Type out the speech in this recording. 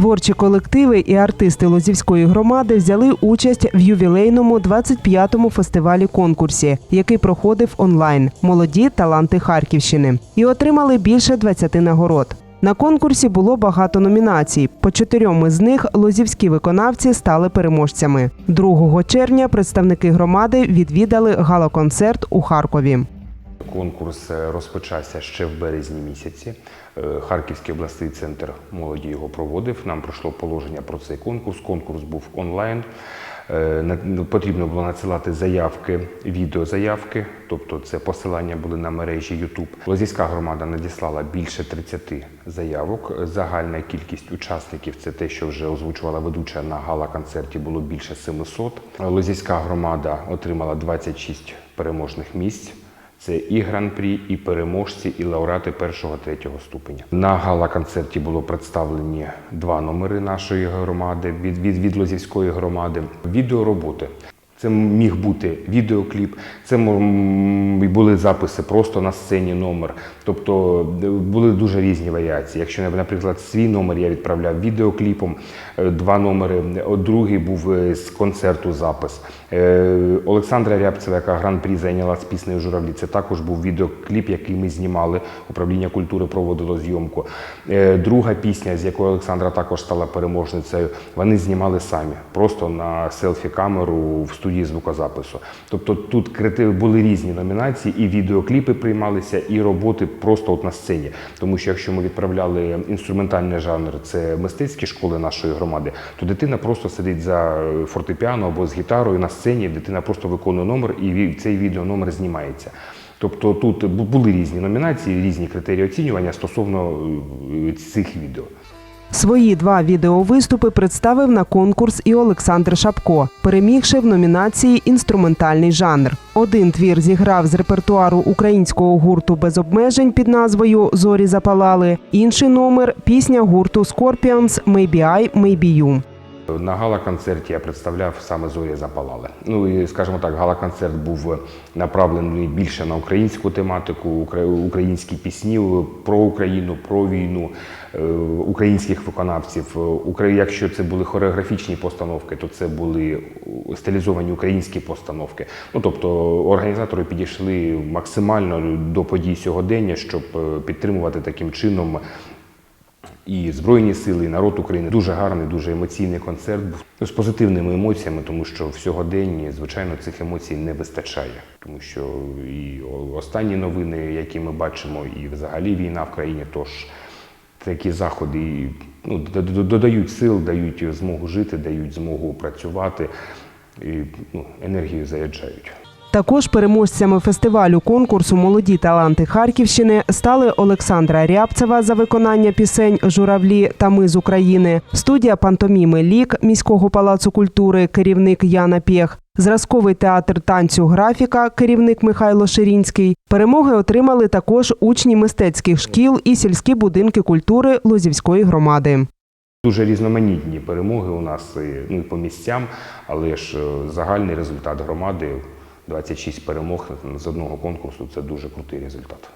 Творчі колективи і артисти Лозівської громади взяли участь в ювілейному 25-му фестивалі конкурсі, який проходив онлайн Молоді таланти Харківщини, і отримали більше 20 нагород. На конкурсі було багато номінацій. По чотирьом із них лозівські виконавці стали переможцями. 2 червня представники громади відвідали гала-концерт у Харкові. Конкурс е, розпочався ще в березні місяці. Е, Харківський обласний центр молоді його проводив. Нам прийшло положення про цей конкурс. Конкурс був онлайн. Е, ну, Потрібно було надсилати заявки, відеозаявки, тобто це посилання були на мережі YouTube. Лозівська громада надіслала більше 30 заявок. Загальна кількість учасників це те, що вже озвучувала ведуча на гала-концерті, було більше 700. Лозівська громада отримала 26 переможних місць. Це і гран-прі, і переможці, і лауреати першого третього ступеня. На гала-концерті було представлені два номери нашої громади від, від, від Лозівської громади. Відеороботи. Це міг бути відеокліп, це були записи просто на сцені номер. Тобто е, були дуже різні варіації. Якщо, наприклад, свій номер я відправляв відеокліпом, е, два номери, другий був е, з концерту запис. Е, Олександра Рябцева, яка гран-прі зайняла з піснею Журавлі, це також був відеокліп, який ми знімали. Управління культури проводило зйомку. Е, Друга пісня, з якою Олександра також стала переможницею, вони знімали самі, просто на селфі-камеру в студії звукозапису. Тобто тут креативи були різні номінації, і відеокліпи приймалися, і роботи просто от на сцені. Тому що якщо ми відправляли інструментальний жанр, це мистецькі школи нашої громади, то дитина просто сидить за фортепіано або з гітарою на сцені, дитина просто виконує номер, і цей відеономер знімається. Тобто тут були різні номінації, різні критерії оцінювання стосовно е, цих відео. Свої два відеовиступи представив на конкурс і Олександр Шапко, перемігши в номінації Інструментальний жанр. Один твір зіграв з репертуару українського гурту без обмежень під назвою Зорі запалали. Інший номер пісня гурту Scorpions «Maybe I, Maybe You». На гала-концерті я представляв саме зорі запалали. Ну і скажімо так, гала-концерт був направлений більше на українську тематику, українські пісні про Україну, про війну, е, українських виконавців. Е, Якщо це були хореографічні постановки, то це були стилізовані українські постановки. Ну тобто організатори підійшли максимально до подій сьогодення, щоб е, підтримувати таким чином і Збройні сили, і народ України. Дуже гарний, дуже емоційний концерт був з позитивними емоціями, тому що в сьогоденні, звичайно, цих емоцій не вистачає. Тому що і останні новини, які ми бачимо, і взагалі війна в країні, тож такі заходи ну, додають сил, дають змогу жити, дають змогу працювати і ну, енергію заряджають. Також переможцями фестивалю конкурсу Молоді таланти Харківщини стали Олександра Рябцева за виконання пісень Журавлі та Ми з України, студія пантоміми Лік міського палацу культури, керівник Яна Пєх, зразковий театр танцю Графіка, керівник Михайло Ширінський. Перемоги отримали також учні мистецьких шкіл і сільські будинки культури Лозівської громади. Дуже різноманітні перемоги у нас ну, по місцям, але ж е, загальний результат громади 26 перемог з одного конкурсу це дуже крутий результат.